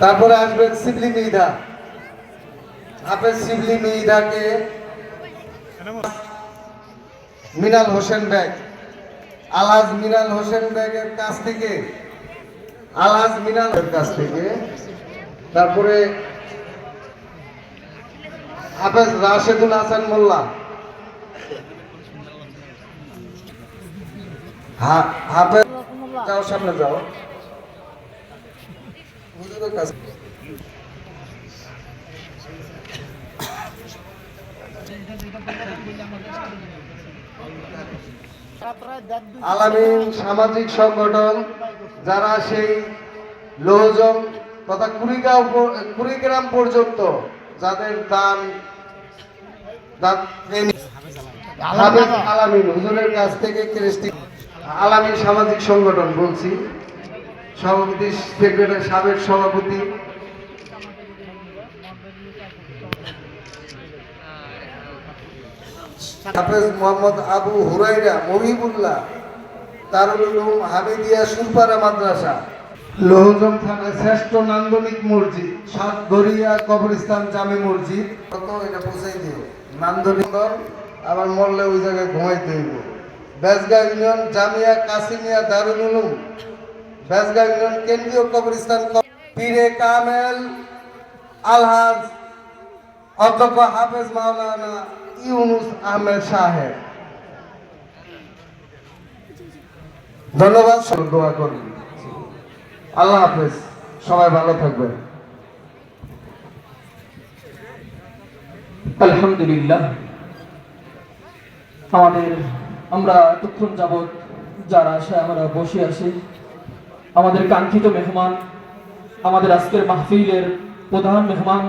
তারপরে আসবেন শিবলি মিহিদা হাফেজ শিবলি মিহিদাকে মিনাল হোসেন ব্যাগ আলহাজ মিনাল হোসেন ব্যাগের কাছ থেকে। আলহাজ মিনালের কাছ থেকে। তারপরে হাফেজ রাশেদুল হাসান মোল্লা। হাফেজ যাও, সামনে যাও। আলামিন সামাজিক সংগঠন, যারা সেই লোহজং তথা কুড়িগাঁও কুড়িগ্রাম পর্যন্ত যাদের দান আলামিন, হুজুরের কাছ থেকে ক্রিস্টি আলামিন সামাজিক সংগঠন বলছি। সভাপতি সেক্রেটারি সাবেক সভাপতি। হাফেজ মোহাম্মদ আবু হুরাইরা মহিবুল্লাহ উলুম হামিদিয়া মাদ্রাসা। শ্রেষ্ঠ নান্দনিক মসজিদ কবরস্থান জামে মসজিদ। কত? এটা পৌঁছাই দিও। নান্দনিক আবার মরলে ওই জায়গায় ঘুমাইতে হইব। বেজগা ইউনিয়ন জামিয়া কাসিমিয়া দারুল উলুম। বেজগা ইউনিয়ন কেন্দ্রীয় কবরস্থান পীরে কামেল, আলহাজ অধ্যক্ষ হাফেজ মাওলানা ইউনুস আহমেদ সাহেব। ধন্যবাদ দোয়া করুন আল্লাহ হাফেজ, সবাই ভালো থাকবেন। আলহামদুলিল্লাহ। আমাদের আমরা এতক্ষণ যাবৎ যারা আসে আমরা বসে আছি। আমাদের কাঙ্ক্ষিত মেহমান, আমাদের আজকের মাহফিলের প্রধান মেহমান